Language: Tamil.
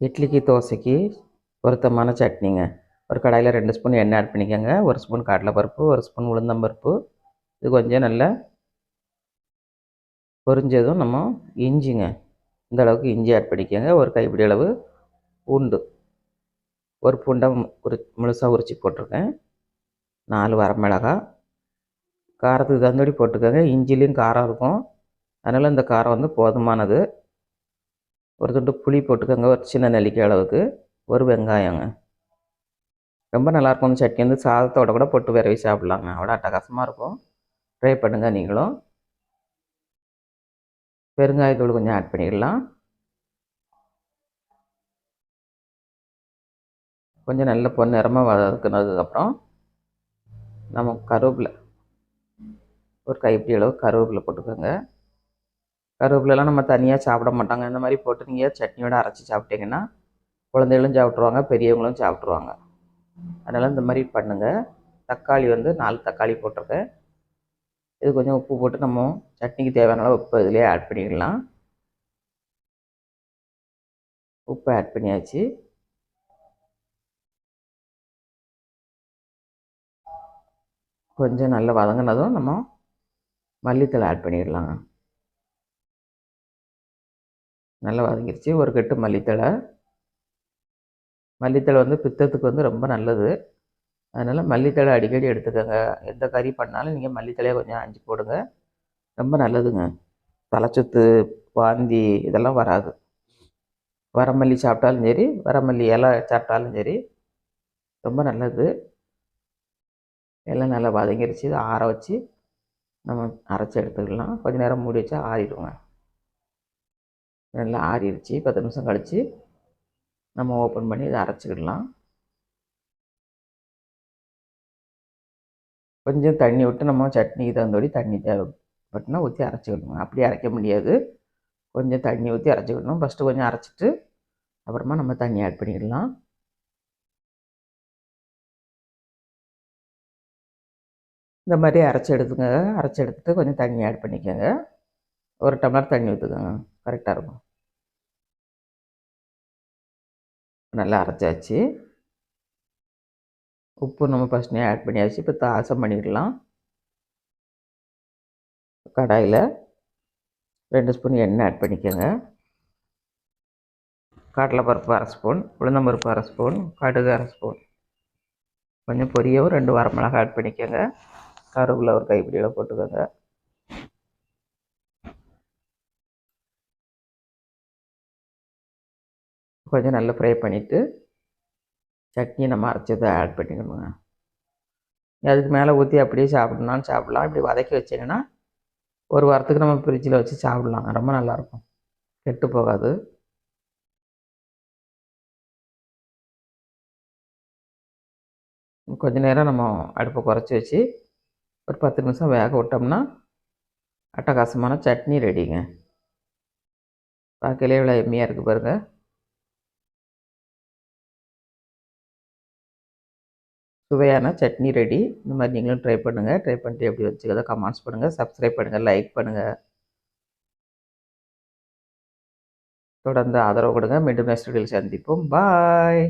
இட்லிக்கு தோசைக்கு பொருத்தமான சட்னிங்க. ஒரு கடாயில் ரெண்டு ஸ்பூன் எண்ணெய் ஆட் பண்ணிக்கோங்க. ஒரு ஸ்பூன் கடலைப்பருப்பு ஒரு ஸ்பூன் உளுந்தம்பருப்பு இது கொஞ்சம் நல்லா பொரிஞ்சதும் நம்ம இஞ்சிங்க. இந்த அளவுக்கு இஞ்சி ஆட் பண்ணிக்கோங்க. ஒரு கைப்பிடி அளவு பூண்டு. ஒரு பூண்டை உரி முழுசாக உரித்து போட்டிருக்கேன். நாலு வரமிளகாய் காரத்துக்கு தகுந்தபடி போட்டுக்கோங்க. இஞ்சிலையும் காரம் இருக்கும். அதனால் இந்த காரம் வந்து போதுமானது. ஒரு துண்டு புளி போட்டுக்கோங்க ஒரு சின்ன நெல்லிக்காய் அளவுக்கு. ஒரு வெங்காயங்க. ரொம்ப நல்லாயிருக்கும் இந்த சட்னி வந்து சாதத்தோட கூட போட்டு விரவி சாப்பிட்லாங்க. அவ்வளோ அட்டகாசமாக இருக்கும். ட்ரை பண்ணுங்கள் நீங்களும். பெருங்காயத்தூள் கொஞ்சம் ஆட் பண்ணிடலாம். கொஞ்சம் நல்ல பொன்னிறமாக வதக்குனதுக்கப்புறம் நம்ம கருவேப்பிலை ஒரு கைப்பிடி அளவு கருவேப்பிலை போட்டுக்கோங்க. கருவேப்பிலலாம் நம்ம தனியாக சாப்பிட மாட்டாங்க. இந்த மாதிரி போட்டு நீங்கள் சட்னியோடு அரைச்சி சாப்பிட்டீங்கன்னா குழந்தைகளும் சாப்பிட்ருவாங்க பெரியவங்களும் சாப்பிட்ருவாங்க அதனால் இந்த மாதிரி பண்ணுங்கள் தக்காளி வந்து நாலு தக்காளி போட்டிருக்கேன். இது கொஞ்சம் உப்பு போட்டு நம்ம சட்னிக்கு தேவையான அளவு உப்பு இதிலே ஆட் பண்ணிடலாம் உப்பு ஆட் பண்ணியாச்சு. கொஞ்சம் நல்லா வதங்கினதும் நம்ம மல்லித்தலை ஆட் பண்ணிடலாங்க நல்லா வதங்கிருச்சு. ஒரு கட்டு மல்லித்தழை. மல்லித்தழை வந்து பித்தத்துக்கு வந்து ரொம்ப நல்லது. அதனால் மல்லித்தழை அடிக்கடி எடுத்துக்கோங்க. எந்த கறி பண்ணாலும் நீங்கள் மல்லித்தழையை கொஞ்சம் அஞ்சு போடுங்க. ரொம்ப நல்லதுங்க. தலைச்சுத்து வாந்தி இதெல்லாம் வராது. வரமல்லி சாப்பிட்டாலும் சரி வரமல்லி இலை சாப்பிட்டாலும் சரி ரொம்ப நல்லது. எல்லாம் நல்லா வதங்கிருச்சு. ஆற வச்சு நம்ம அரைச்சி எடுத்துக்கலாம். கொஞ்சம் நேரம் மூடி வச்சா ஆறிடுவோங்க நல்லா ஆறிடுச்சு. பத்து நிமிஷம் கழித்து நம்ம ஓப்பன் பண்ணி இதை அரைச்சிக்கிடலாம். கொஞ்சம் தண்ணி விட்டு நம்ம சட்னிக்கு தகுந்தபடி தண்ணி தேவைப்பட்டுனா ஊற்றி அரைச்சிக்கணும். அப்படி அரைக்க முடியாது. கொஞ்சம் தண்ணி ஊற்றி அரைச்சிக்கணும். ஃபஸ்ட்டு கொஞ்சம் அரைச்சிட்டு அப்புறமா நம்ம தண்ணி ஆட் பண்ணிடலாம் இந்த மாதிரி அரைச்சி எடுத்துங்க அரைச்சி எடுத்துகிட்டு கொஞ்சம் தண்ணி ஆட் பண்ணிக்கோங்க. ஒரு டம்ளர் தண்ணி ஊற்றுக்கோங்க கரெக்டாக இருக்கும். நல்லா அரைச்சாச்சு. உப்பு நம்ம ஃபஸ்ட்னே ஆட் பண்ணியாச்சு. இப்போ தாசம் பண்ணிடலாம். கடாயில் ரெண்டு ஸ்பூன் எண்ணெய் ஆட் பண்ணிக்கோங்க. கடலைப்பருப்பு அரை ஸ்பூன் உளுந்தம்பருப்பு அரை ஸ்பூன் கடுகு அரை ஸ்பூன். கொஞ்சம் பொரியவும் ரெண்டு வரமிளகா ஆட் பண்ணிக்கோங்க. கருவேப்பிலை ஒரு கைப்பிடியில் போட்டுக்கோங்க. கொஞ்சம் நல்லா ஃப்ரை பண்ணிவிட்டு சட்னி நம்ம அரைச்சதை ஆட் பண்ணிக்கணுங்க அதுக்கு மேலே ஊற்றி அப்படியே சாப்பிட்ணுனாலும் சாப்பிட்லாம். இப்படி வதக்கி வச்சிங்கன்னா ஒரு வாரத்துக்கு நம்ம ஃப்ரிட்ஜில் வச்சு சாப்பிட்லாம் ரொம்ப நல்லாயிருக்கும். கெட்டு போகாது. கொஞ்ச நேரம் நம்ம அடுப்பை குறைச்சி வச்சு ஒரு பத்து நிமிஷம் வேக விட்டோம்னா அட்டகாசமான சட்னி ரெடிங்க பார்க்கலே இவ்வளோ எம்மியாக இருக்குது பாருங்கள் சுவையான சட்னி ரெடி. இந்த மாதிரி நீங்களும் ட்ரை பண்ணுங்கள் ட்ரை பண்ணிட்டு எப்படி வச்சுக்கதோ கமெண்ட்ஸ் பண்ணுங்கள் சப்ஸ்கிரைப் பண்ணுங்கள் லைக் பண்ணுங்கள் தொடர்ந்து ஆதரவு கொடுங்க. மீண்டும் நெக்ஸ்ட் வீடியோவில் சந்திப்போம். பாய்